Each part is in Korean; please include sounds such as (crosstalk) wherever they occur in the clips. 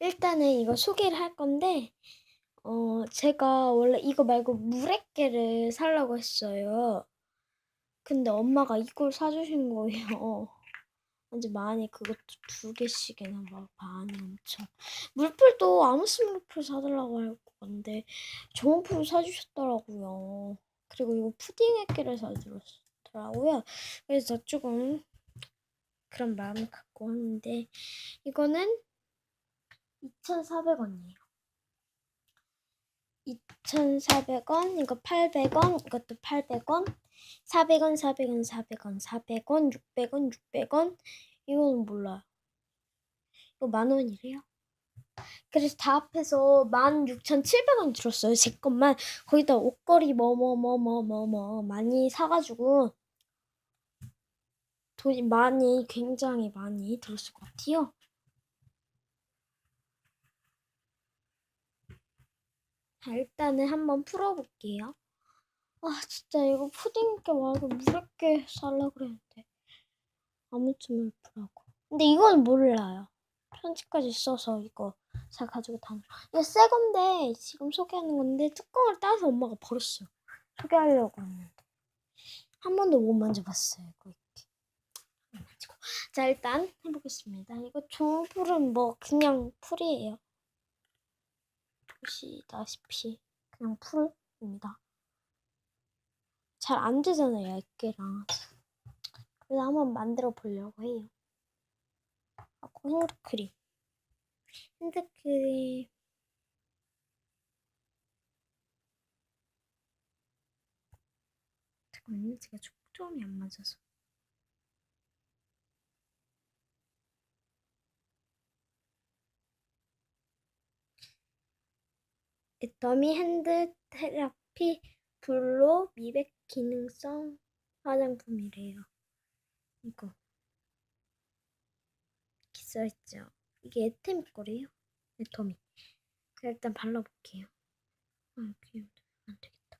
일단은 이거 소개를 할 건데, 어, 제가 원래 이거 말고 물액개를 살라고 했어요. 근데 엄마가 이걸 사주신 거예요. (laughs) 완전 많이 그것도 두 개씩이나 막 많이 엄청. 물풀도 아무스 물풀 사달라고 할 건데, 정품을 사주셨더라고요. 그리고 이거 푸딩 액기를 사주셨더라고요. 그래서 조금 그런 마음을 갖고 왔는데, 이거는 2,400원이에요. 2,400원, 이거 800원, 이것도 800원, 400원, 400원, 400원, 400원, 600원, 600원. 이거는 몰라요. 이거 만 원이래요. 그래서 다 합해서 16,700원 들었어요. 제 것만 거기다 옷걸이 뭐 뭐 뭐 뭐 뭐뭐 많이 사가지고 돈이 많이 굉장히 많이 들었을 것 같아요. 자, 일단은 한번 풀어볼게요. 아, 진짜 이거 푸딩게 말고 무럽게 살라 그랬는데. 아무튼 물풀하고. 근데 이건 몰라요. 편지까지 써서 이거 잘 가지고 다녀. 이거 새 건데 지금 소개하는 건데 뚜껑을 따서 엄마가 버렸어요. 소개하려고 했는데. 한 번도 못 만져봤어요. 이거. 자, 일단 해보겠습니다. 이거 풀은 뭐 그냥 풀이에요. 보시다시피 그냥 풀입니다. 잘 안 되잖아요, 얇게랑. 그래서 한번 만들어 보려고 해요. 하고 핸드크림. 핸드크림. 잠깐만요, 제가 초점이 안 맞아서. 애터미 핸드 테라피 블로 미백 기능성 화장품이래요. 이거 이렇게 써있죠. 이게 애템 거래요. 애터미. 그럼 일단 발라볼게요. 아, 여기 안 되겠다.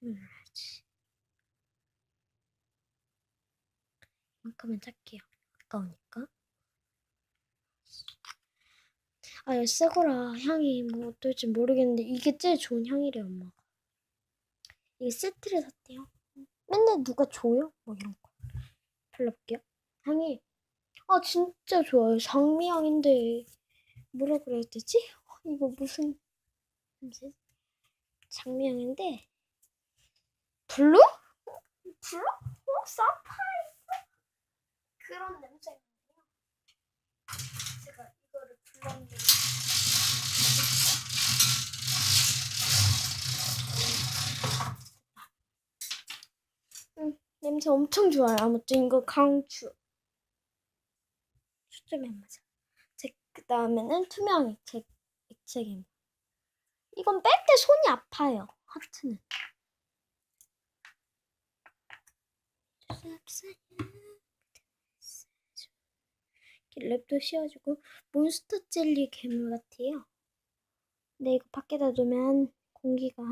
눌러야지. 이만큼은 짤게요. 아까우니까. 아, 이거 새거라 향이 뭐 어떨지 모르겠는데 이게 제일 좋은 향이래 엄마가. 이게 세트를 샀대요. 맨날 누가 줘요? 뭐 이런 거. 발라볼게요. 향이 아 진짜 좋아요. 장미향인데 뭐라 그래야 되지? 어, 이거 무슨 냄새? 장미향인데 블루? 블루? 어? 사파이어? 그런. 제가 이거를 블런드 음, 냄새 엄청 좋아요. 아무튼 이거 강추. 초점이 안 맞아. 제, 그 다음에는 투명 액체, 액체입니다. 이건 뺄 때 손이 아파요. 하트는. 랩도 씌워주고 몬스터 젤리 괴물 같아요. 근데 이거 밖에다 놓으면 공기가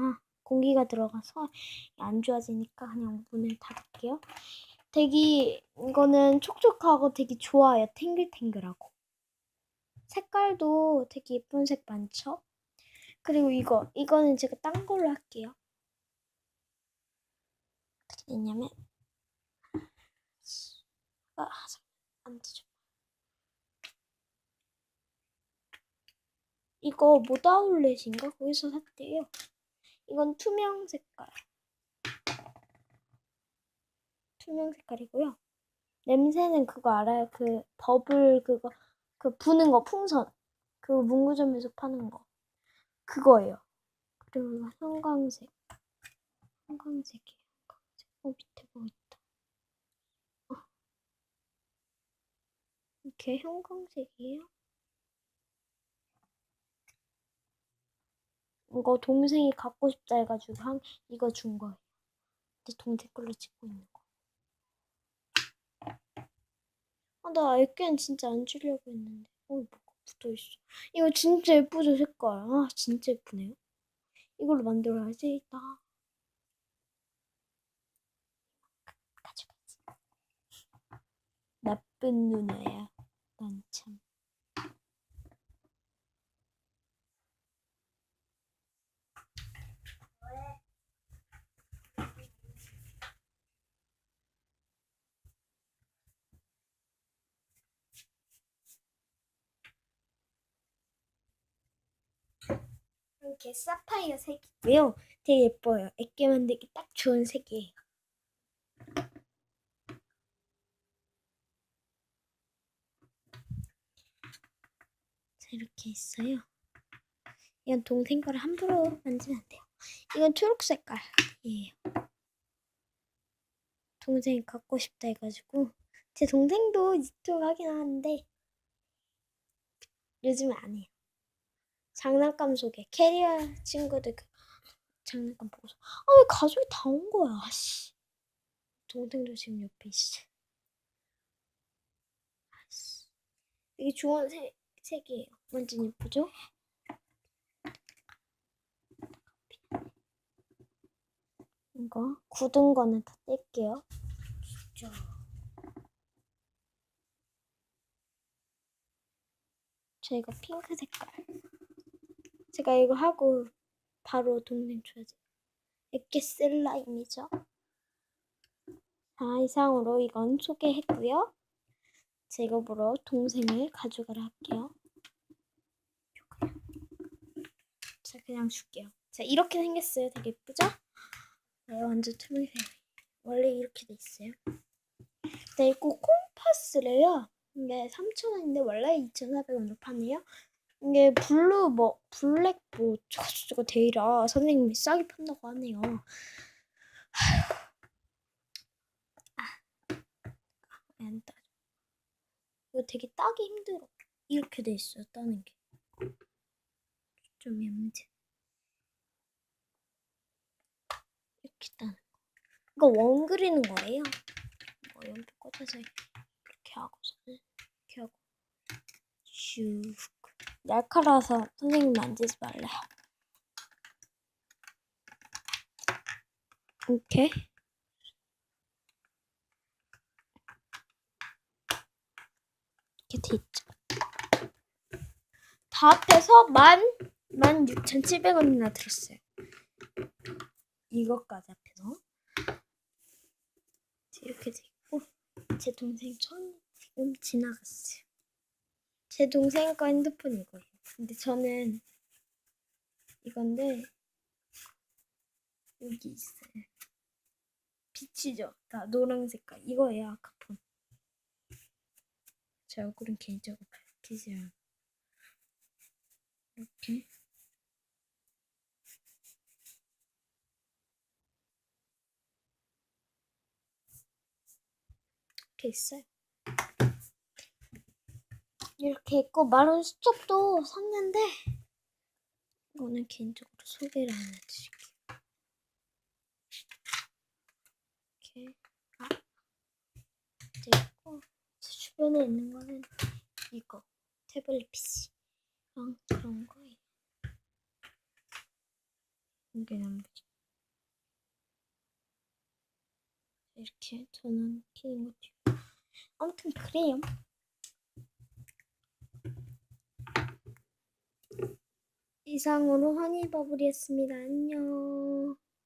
공기가 들어가서 안 좋아지니까 그냥 문을 닫을게요. 되게 이거는 촉촉하고 되게 좋아요. 탱글탱글하고. 색깔도 되게 예쁜 색 많죠? 그리고 이거 이거는 제가 딴 걸로 할게요. 어떻게 됐냐면 아, 안 되죠. 이거 모다울렛인가? 거기서 샀대요. 이건 투명 색깔. 투명 색깔이고요. 냄새는 그거 알아요? 그 버블 그거 그 부는 거 풍선. 그 문구점에서 파는 거. 그거예요. 그리고 형광색. 형광색이에요. 형광색. 어 밑에 뭐 있다. 어. 이렇게 형광색이에요. 이거 동생이 갖고 싶다 해가지고 한 이거 준 거예요. 내 동생 걸로 찍고 있는 거. 아, 나 애견 진짜 안 주려고 했는데. 어, 뭐가 붙어 있어. 이거 진짜 예쁘죠, 색깔. 아, 진짜 예쁘네요. 이걸로 만들어야지. 나. 가져가지. 나쁜 누나야. 난 참. 이렇게 사파이어 색이고요. 되게 예뻐요. 애기 만들기 딱 좋은 색이에요. 자, 이렇게 있어요. 이건 동생 거를 함부로 만지면 안 돼요. 이건 초록 색깔이에요. 동생이 갖고 싶다 해가지고 제 동생도 이쪽 하긴 하는데 요즘은 안 해요. 장난감 속에 캐리어 친구들 그 장난감 보고서 아 왜 가족이 다 온 거야? 씨. 동생도 지금 옆에 있어. 아씨. 이게 좋은 색, 색이에요. 완전 예쁘죠? 이거 굳은 거는 다 뗄게요. 진짜. 저 이거 핑크 색깔 제가 이거 하고 바로 동생 줘야죠. 애기 슬라임이죠. 자, 이상으로 이건 소개했고요. 보러 동생을 가져가라 할게요. 자, 그냥 줄게요. 자, 이렇게 생겼어요. 되게 예쁘죠? 네, 완전 투명해요. 원래 이렇게 돼 있어요. 네, 이거 콤파스래요. 이게 3,000원인데 원래 2,400원으로 파네요. 이게 블루 뭐 블랙 뭐 저거저거 데이라 선생님이 싸게 판다고 하네요. 아휴. 아, 안 따. 이거 되게 따기 힘들어. 이렇게 돼 있어요. 따는 게. 좀 문제. 이렇게 따는 거. 이거 원 그리는 거예요. 뭐 연필 꽂아서 이렇게 하고서 이렇게 하고 슉. 날카로워서 선생님 만지지 말래요. 이렇게 이렇게 돼 있죠. 다 합해서 만, 만 6,700원이나 들었어요. 이것까지 합해서. 이렇게 돼 있고, 제 동생 천 지금 지나갔어요. 제 동생 거 핸드폰 이거예요. 근데 저는 이건데 여기 있어요. 빛이죠. 다 노란 색깔. 이거예요. 아카폰. 제 얼굴은 개인적으로 밝히지 않아. 이렇게. 이렇게 있어요. 이렇게 있고 마른 수첩도 샀는데 이거는 개인적으로 소개를 안 해드릴게요. 이렇게 아 이제 있고 제 주변에 있는 거는 이거 태블릿 PC랑 그런 거예요. 이게 남부지. 이렇게 전원 키는 것도 아무튼 그래요. 이상으로 허니버블이었습니다. 안녕.